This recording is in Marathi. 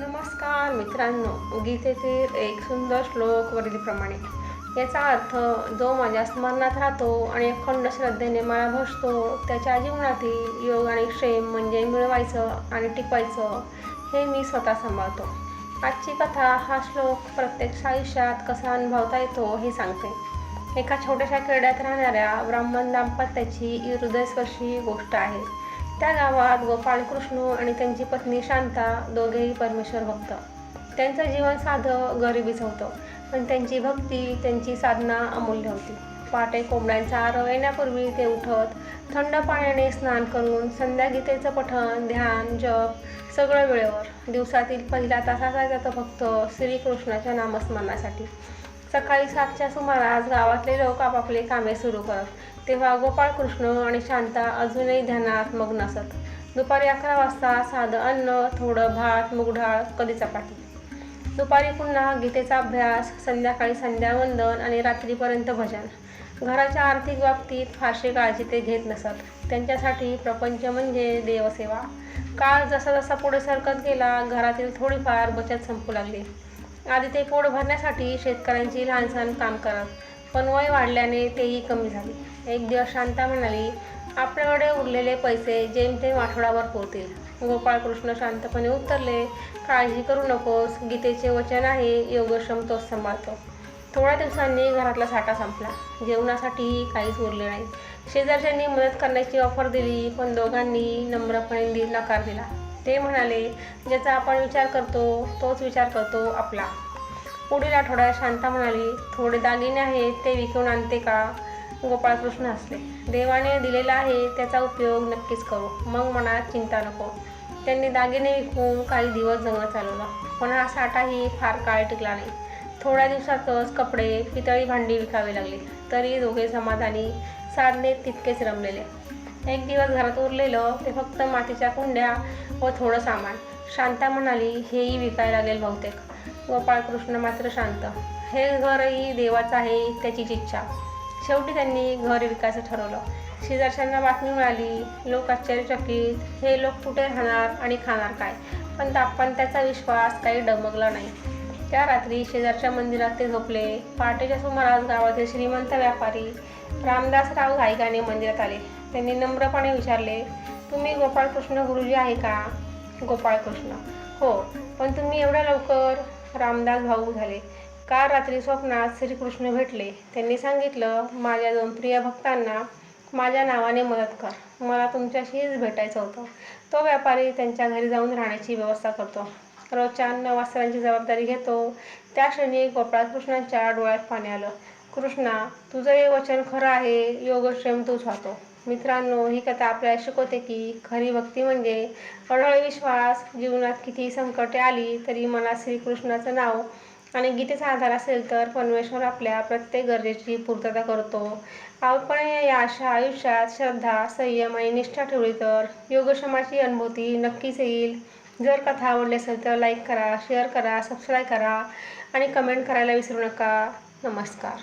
नमस्कार मित्रांनो गीतेतील एक सुंदर श्लोक वरीलप्रमाणे. याचा अर्थ जो माझ्या स्मरणात राहतो आणि अखंड श्रद्धेने मला भजतो त्याच्या जीवनातील योग आणि क्षेम म्हणजे मिळवायचं आणि टिकवायचं हे मी स्वतः सांभाळतो. आजची कथा हा श्लोक प्रत्यक्ष आयुष्यात कसा अनुभवता येतो हे सांगते. एका छोट्याशा खेड्यात राहणाऱ्या ब्राह्मण दाम्पत्याची हृदयस्पर्शी गोष्ट आहे. त्या गावात गोपाळ कृष्ण आणि त्यांची पत्नी शांता दोघेही परमेश्वर भक्त. त्यांचं जीवन साधं गरिबीच होतं. पण त्यांची भक्ती त्यांची साधना अमूल्य होती. पहाटे कोंबड्यांचा आरव येण्यापूर्वी ते उठत थंड पाण्याने स्नान करून संध्यागीतेचं पठण ध्यान जप सगळं वेळेवर. दिवसातील पहिला तास असायचा भक्त फक्त श्रीकृष्णाच्या नामस्मरणासाठी. सकाळी सातच्या सुमारास गावातले लोक आपापले कामे सुरू करत. तेव्हा गोपाळकृष्ण आणि शांता अजूनही ध्यानात मग्न असत दुपारी अकरा वाजता साधं अन्न थोडं भात मुगडाळ कधी चपाती. दुपारी पुन्हा गीतेचा अभ्यास संध्याकाळी संध्यावंदन आणि रात्रीपर्यंत भजन. घराच्या आर्थिक बाबतीत फारशी काळजी ते घेत नसत. त्यांच्यासाठी प्रपंच म्हणजे देवसेवा. काळ जसा जसा पुढे सरकत गेला घरातील थोडीफार बचत संपू लागली. आधी ते पोट भरण्यासाठी शेतकऱ्यांची लहानसहान काम करत पण वय वाढल्याने तेही कमी झाले. एक दिवस शांता म्हणाली आपल्याकडे उरलेले पैसे जेमतेम आठवड्यावर पुरतील. गोपाळकृष्ण शांतपणे उत्तरले काळजी करू नकोस गीतेचे वचन आहे योगक्षम तोच सांभाळतो. थोड्या दिवसांनी घरातला साठा संपला. जेवणासाठीही काहीच उरले नाही. शेजारच्यांनी मदत करण्याची ऑफर दिली पण दोघांनी नम्रपणे नकार दिला. ते म्हणाले ज्याचा आपण विचार करतो तोच विचार करतो आपला. पुढील आठवड्यात शांता म्हणाली थोडे दागिने आहेत ते विकून आणते का? गोपाळकृष्ण हसले. देवाने दिलेला आहे त्याचा उपयोग नक्कीच करू. मग मनात चिंता नको. त्यांनी दागिने विकून काही दिवस जगणं चालवलं. पण हा साठाही फार काळ टिकला नाही. थोड्या दिवसातच कपडे पितळी भांडी विकावी लागली. तरी दोघे समाधानी साधने तितकेच रमलेले. एक दिवस घरात उरलेलं ते फक्त मातीच्या कुंड्या व थोडं सामान. शांता म्हणाली हेही विकायला लागेल बहुतेक. गोपाळकृष्ण मात्र शांत. हे घरही देवाचं आहे त्याचीच इच्छा. शेवटी त्यांनी घर विकायचं ठरवलं. शेजारच्यांना बातमी मिळाली लोक आश्चर्यचकित. हे लोक कुठे राहणार आणि खाणार काय? पण पण त्याचा विश्वास काही डमगला नाही. त्या रात्री शेजारच्या मंदिरात ते झोपले. पहाटेच्या सुमारास गावातील श्रीमंत व्यापारी रामदासराव गायकाने मंदिरात आले. त्यांनी नम्रपणे विचारले तुम्ही गोपाळकृष्ण गुरुजी आहे का? गोपाळकृष्ण. हो पण तुम्ही एवढ्या लवकर रामदास भाऊ झाले. काल रात्री स्वप्नात श्रीकृष्ण भेटले. त्यांनी सांगितलं माझ्या दोन प्रिय भक्तांना माझ्या नावाने मदत कर. मला तुमच्याशीच भेटायचं होतं. तो व्यापारी त्यांच्या घरी जाऊन राहण्याची व्यवस्था करतो. रोजच्या अन्न वस्त्रांची जबाबदारी घेतो. त्या क्षणी गोपाळकृष्णांच्या डोळ्यात पाणी आलं. कृष्णा तुझं हे वचन खरं आहे योगक्षेम तूच होतो मित्रांनो ही कथा आपल्याला शिकवते की खरी भक्ती म्हणजे अढळ विश्वास. जीवनात किती संकटे आली तरी मला श्रीकृष्णाचं नाव आणि गीतेचा आधार असेल तर परमेश्वर आपल्या प्रत्येक गरजेची पूर्तता करतो. आपण या अशा आयुष्यात श्रद्धा संयम आणि निष्ठा ठेवली तर योगक्षमाची अनुभूती नक्कीच येईल. जर कथा आवडली असेल तर लाईक करा शेअर करा सबस्क्राईब करा आणि कमेंट करायला विसरू नका. नमस्कार.